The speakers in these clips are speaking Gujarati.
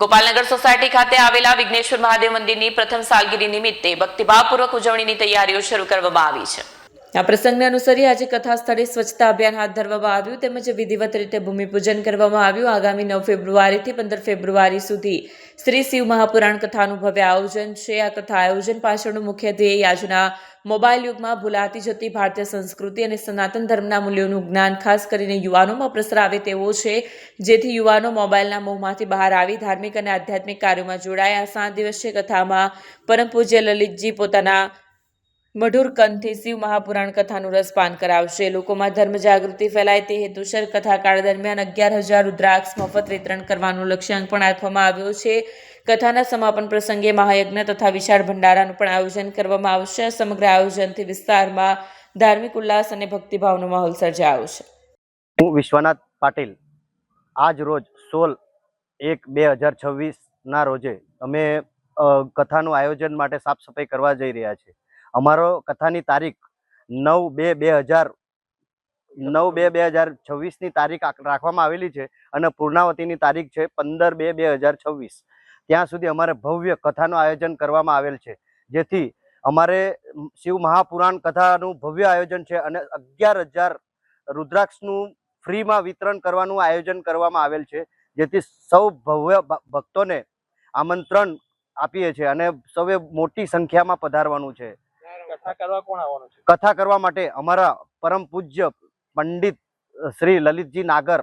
ગોપાલનગર સોસાયટી ખાતે આવેલા વિઘ્નેશ્વર મહાદેવ મંદિરની પ્રથમ સાલગીરી નિમિત્તે ભક્તિભાવપૂર્વક ઉજવણીની તૈયારીઓ શરૂ કરવામાં આવી છે. આ પ્રસંગને અનુસરી આજે કથા સ્થળે સ્વચ્છતા અભિયાન હાથ ધરવામાં આવ્યું તેમજ વિધિવત રીતે ભૂમિપૂજન કરવામાં આવ્યું. આગામી નવ ફેબ્રુઆરીથી પંદર ફેબ્રુઆરી સુધી શ્રી શિવ મહાપુરાણ કથાનું ભવ્ય આયોજન છે. આ કથા આયોજન પાછળનું મુખ્ય ધ્યેય આજના મોબાઈલ યુગમાં ભૂલાતી જતી ભારતીય સંસ્કૃતિ અને સનાતન ધર્મના મૂલ્યોનું જ્ઞાન, ખાસ કરીને યુવાનોમાં પ્રસરાવે તેવો છે. જેથી યુવાનો મોબાઈલના મોહમાંથી બહાર આવી ધાર્મિક અને આધ્યાત્મિક કાર્યોમાં જોડાય. આ સાત દિવસીય કથામાં પરમ પૂજ્ય લલિતજી પોતાના મઢુર કંઠથી શિવ મહાપુરાણ કથાનું રસપાન કરાવશે. લોકોમાં ધર્મ જાગૃતિ ફેલાય તે હેતુસર કથાકાળ દરમિયાન અગિયાર હજાર રુદ્રાક્ષ મફત વિતરણ કરવાનું લક્ષ્યાંક પણ રાખવામાં આવ્યો છે. કથાના સમાપન પ્રસંગે મહાયજ્ઞ તથા વિશાળ ભંડારાનું પણ આયોજન કરવામાં આવશે. સમગ્ર આયોજનથી વિસ્તારમાં ધાર્મિક ઉલ્લાસ અને ભક્તિભાવનો માહોલ સર્જાયો છે. હું વિશ્વનાથ પાટીલ. આજ રોજ સોળ એક બે હજાર છવ્વીસના રોજે અમે કથાનું આયોજન માટે સાફ સફાઈ કરવા જઈ રહ્યા છે અમારો કથાની તારીખ નવ બે બે હજાર, નવ બે બે હજાર છવ્વીસની તારીખ રાખવામાં આવેલી છે અને પૂર્ણાવતીની તારીખ છે પંદર બે બે હજાર છવ્વીસ. ત્યાં સુધી અમારે ભવ્ય કથાનું આયોજન કરવામાં આવેલ છે. જેથી અમારે શિવ મહાપુરાણ કથાનું ભવ્ય આયોજન છે અને અગિયાર હજાર રુદ્રાક્ષનું ફ્રીમાં વિતરણ કરવાનું આયોજન કરવામાં આવેલ છે. જેથી સૌ ભવ્ય ભક્તોને આમંત્રણ આપીએ છીએ અને સૌએ મોટી સંખ્યામાં પધારવાનું છે. કથા કરવા માટે અમારા પરમ પૂજ્ય પંડિત શ્રી લલિતજી નાગર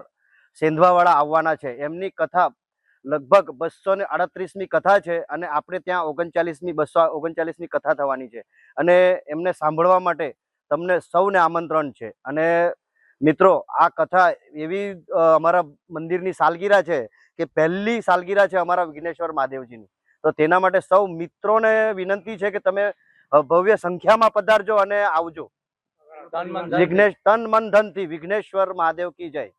સેંધવાવાળા આવવાના છે. એમની કથા લગભગ બસો ને અડત્રીસમી કથા છે અને આપણે ત્યાં ઓગણચાલીસમી, બસો ઓગણચાલીસમી કથા થવાની છે. અને એમને સાંભળવા માટે તમને સૌને આમંત્રણ છે. અને મિત્રો, આ કથા એવી અમારા મંદિરની સાલગીરા છે કે પહેલી સાલગીરા છે અમારા વિઘ્નેશ્વર મહાદેવજીની. તો તેના માટે સૌ મિત્રોને વિનંતી છે કે તમે ભવ્ય સંખ્યામાં પધારજો અને આવજો. વિઘ્નેશ તન મન ધનથી વિઘ્નેશ્વર મહાદેવ કી જય.